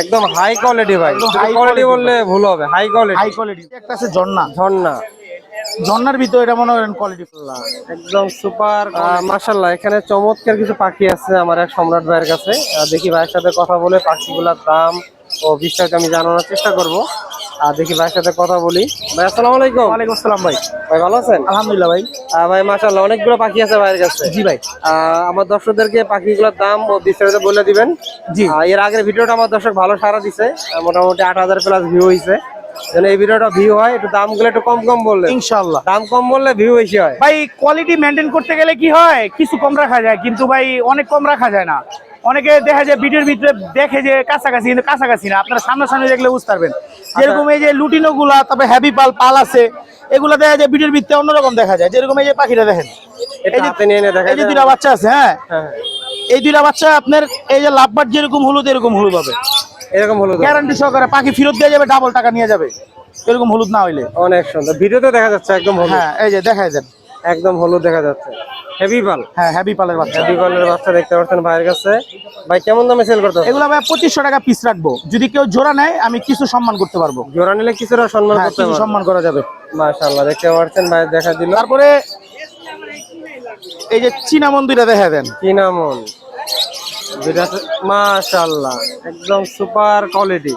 একদম high quality ভাই। High quality বললে ভুল হবে হাই কোয়ালিটি হাই কোয়ালিটি একটা আছে ঝর্ণা। ঝর্ণা। ঝর্ণার ভিতরে এটা মনে করেন কোয়ালিটি একদম সুপার মাশাল্লাহ এখানে চমৎকার কিছু পাখি আছে আমার এক সম্রাট ভাইয়ের কাছে। আর দেখি ভাইয়ের সাথে কথা বলে পাখিগুলোর দাম ও বিস্তারিত আমি জানানোর চেষ্টা করব। আর দেখি ভাইয়ের সাথে কথা বলি। ভাই আসসালামু আলাইকুম। ওয়ালাইকুম আসসালাম ভাই। ভাই ভালো আছেন? আলহামদুলিল্লাহ ভাই। ভাই মাশাল্লাহ অনেকগুলো পাখি আছে ভাইয়ের কাছে। জি ভাই। আমার দর্শকদেরকে পাখিগুলোর দাম ও বিস্তারিত বলে দিবেন। জি। এর আগের ভিডিওটা আমার দর্শক ভালো সারা দিছে। মোটামুটি আট হাজার প্লাস ভিউ হয়েছে যেন এই ভিডিওটা ভিউ হয় একটু দামগুলো একটু কম কম বললে ইনশাআল্লাহ। দাম কম বললে ভিউ বেশি হয়। ভাই কোয়ালিটি মেনটেন করতে গেলে কি হয়? কিছু কম রাখা যায় কিন্তু ভাই অনেক কম রাখা যায় না। অনেকে দেখা যায় ভিডিওর ভিতরে দেখে যে কাছাকাছি কিন্তু কাছাকাছি না। আপনারা সামনাসামনি দেখলে বুঝতে পারবেন। যেরকম এই যে লুটিনো গুলা তারপরে হ্যাভি পাল পাল আছে এগুলা দেখা যায় ভিডিওর ভিতরে অন্যরকম দেখা যায়। যেরকম এই যে পাখিটা দেখেন। এই যে- যায়। দুটা বাচ্চা আছে হ্যাঁ? হ্যাঁ, এই দুইটা বাচ্চা আপনার এই যে লাভবার যেরকম হলুদ এরকম হলুদ হবে। এরকম হলুদ গ্যারান্টি সহকারে পাখি ফেরত দিয়ে যাবে ডাবল টাকা নিয়ে যাবে। এরকম হলুদ না হইলে। অনেক সুন্দর। ভিডিওতে দেখা যাচ্ছে একদম হ্যাঁ এই যে দেখা দেন। একদম হলুদ দেখা যাচ্ছে। হেভি পাল হ্যাঁ হ্যাভি পালের বাচ্চা। হেভি পালের বাচ্চা দেখতে পাচ্ছেন ভাইয়ের কাছে। ভাই কেমন দামে সেল করতে এগুলো ভাই পঁচিশশো টাকা পিস রাখব। যদি কেউ জোড়া নেয় আমি কিছু সম্মান করতে পারব। জোড়া নিলে কিছুটা সম্মান হ্যাঁ করতে সম্মান করা যাবে। মাশাআল্লাহ দেখতে পাচ্ছেন ভাই দেখা দিল। তারপরে এই যে দেখা দেন। মাশাআল্লাহ একদম সুপার কোয়ালিটি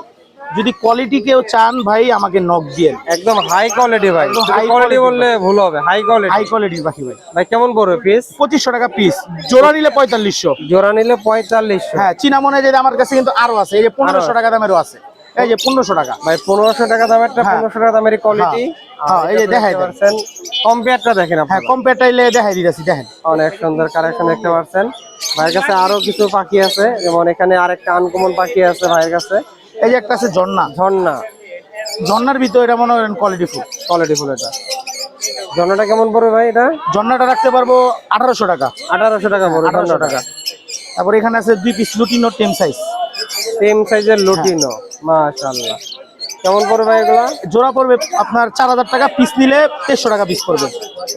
যদি কোয়ালিটি কেউ চান ভাই আমাকে নক দিয়ে একদম হাই কোয়ালিটি ভাই। হাই কোয়ালিটি বললে ভুল হবে হাই কোয়ালিটি হাই কোয়ালিটির পাখি ভাই। ভাই কেমন পড়বে পিস পঁচিশশো টাকা পিস জোড়া নিলে পঁয়তাল্লিশশো। জোড়া নিলে পঁয়তাল্লিশ হ্যাঁ চীনা মনে যে আমার কাছে কিন্তু আরও আছে। এই যে পনেরোশো টাকা দামেরও আছে। এই যে পনেরোশো টাকা। ভাই পনেরোশো টাকা দামেরটা হ্যাঁ। পনেরোশো টাকা দামের কোয়ালিটি হ্যাঁ, এই যে দেখাই দেন। পাচ্ছেন কম্পেয়ারটা দেখেন হ্যাঁ কম্পেটাইলে দেখাই দিতেছি দেখেন। অনেক সুন্দর কালেকশন দেখতে পাচ্ছেন। ভাইয়ের কাছে আরও কিছু পাখি আছে। যেমন এখানে আরেকটা আনকমন পাখি আছে ভাইয়ের কাছে। এই যে একটা আছে ঝর্ণা। ঝর্ণা। ঝর্ণার ভিতরে এটা মনে করেন কোয়ালিটি ফুল। কোয়ালিটি ফুল এটা। ঝর্ণাটা কেমন পড়বে ভাই এটা? ঝর্ণাটা রাখতে পারব আঠারোশো টাকা। আঠারোশো টাকা পড়বে আঠারোশো টাকা। তারপর এখানে আছে দুই পিস লুটিনো টেম সাইজ সেম সাইজের লুটিনো। মাশাআল্লাহ। কেমন পড়বে ভাই এগুলা? জোড়া পড়বে আপনার চার হাজার টাকা পিস নিলে তেরোশো টাকা পিস পড়বে।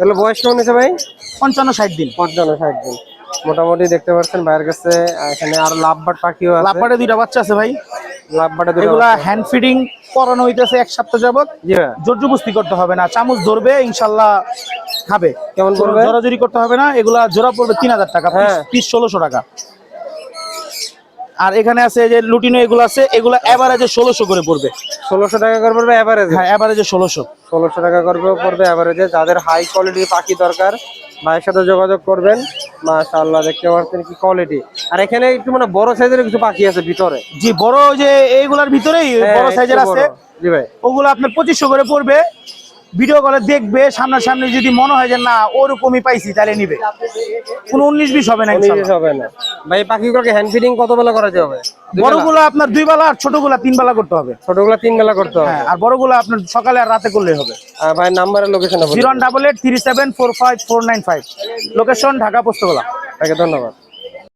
এগুলো বয়স কেমন হয়েছে ভাই? পঞ্চান্ন ষাট দিন। পঞ্চান্ন ষাট দিন। মোটামুটি দেখতে পাচ্ছেন ভাইয়ের কাছে এখানে আরও লাভবাট পাখিও আছে। লাভবারে দুইটা বাচ্চা আছে ভাই। এগুলা হ্যান্ড ফিডিং করানো হইতেছে এক সপ্তাহ যাবত জোরজবস্তি করতে হবে না চামচ ধরবে ইনশাল্লাহ খাবে। কেমন পড়বে? জোরাজুরি করতে হবে না এগুলা জোড়া পড়বে তিন হাজার টাকা হ্যাঁ। পিস ষোলোশো টাকা। আর এখানে আছে যে লুটিনো এগুলো আছে এগুলো এভারেজে ষোলোশো করে পড়বে। ষোলোশো টাকা করে পড়বে অ্যাভারেজ হ্যাঁ এভারেজে ষোলোশো। ষোলোশো টাকা করবে পড়বে অ্যাভারেজে যাদের হাই কোয়ালিটির পাখি দরকার ভাইয়ের সাথে যোগাযোগ করবেন। মাশাআল্লাহ দেখতে পাচ্ছেন কি কোয়ালিটি আর এখানে একটু মানে বড় সাইজের কিছু পাখি আছে ভিতরে। জি বড় যে এইগুলার ভিতরেই হ্যাঁ, বড় সাইজের আছে। জি ভাই। ওগুলো আপনার পঁচিশশো করে পড়বে। ভিডিও কলে দেখবে সামনাসামনি যদি মনে হয় যে না ওরকমই পাইছি তাহলে নিবে। কোনো উনিশ বিশ হবে না হবে না। ভাই পাখিগুলোকে হ্যান্ড ফিডিং কত বেলা করা যাবে দুই বেলা? বড়গুলো আপনার দুই বেলা আর ছোটগুলা তিন বেলা করতে হবে। ছোটগুলো তিন বেলা করতে হবে? হ্যাঁ আর বড়গুলো আপনার সকালে আর রাতে করলে হবে। ভাই নাম্বারের location zero double eight three seven four five four nine five. Location Dhaka Postogola তাকে ধন্যবাদ।